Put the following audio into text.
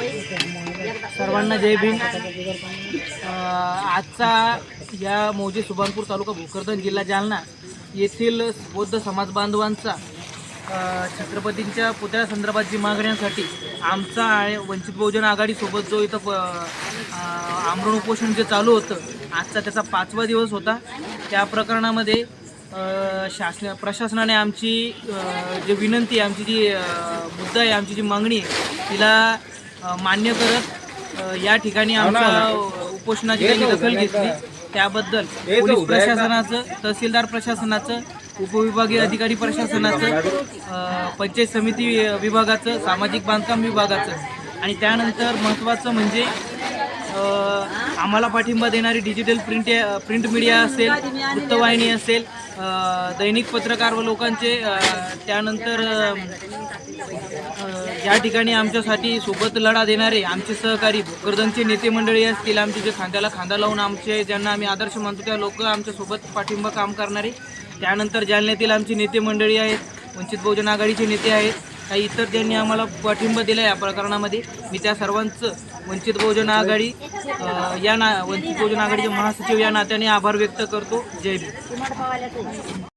सर्वांना जय भीम. आजचा या मौजे सुभानपूर तालुका भोकरदन जिल्हा जालना येथील बौद्ध समाज बांधवांचा छत्रपतींच्या पुतळ्यासंदर्भात जी मागण्यांसाठी आमचा आणि वंचित बहुजन आघाडीसोबत जो इथं प- आमरण उपोषण जे चालू होतं आजचा त्याचा पाचवा दिवस होता. त्या प्रकरणामध्ये शासन प्रशासनाने आमची जी विनंती आमची जी मुद्दा आहे आमची जी मागणी आहे तिला मान्य करत या ठिकाणी आमच्या उपोषणाची त्यांनी दखल घेतली. त्याबद्दल पोलीस प्रशासनाचं तहसीलदार प्रशासनाचं उपविभागीय अधिकारी प्रशासनाचं पंचायत समिती विभागाचं सामाजिक बांधकाम विभागाचं. आणि त्यानंतर महत्त्वाचं म्हणजे आम्हाला पाठिंबा देणारी डिजिटल प्रिंट प्रिंट मीडिया असेल वृत्तवाहिनी असेल दैनिक पत्रकार व लोकांचे त्यानंतर या ठिकाणी आमच्यासाठी सोबत लढा देणारे आमचे सहकारी भोकरदनचे नेते मंडळी असतील आमचे जे खांद्याला खांदा लावून आमचे ज्यांना आम्ही आदर्श मानतो त्या लोक आमच्यासोबत पाठिंबा काम करणारे. त्यानंतर जालन्यातील आमची नेते मंडळी आहेत वंचित बहुजन आघाडीचे नेते आहेत काही इतर ज्यांनी आम्हाला पाठिंबा दिला या प्रकरणामध्ये मी त्या सर्वांचं वंचित बहुजन आघाडी या ना वंचित बहुजन आघाडीचे महासचिव या नात्याने आभार व्यक्त करतो. जय भीम.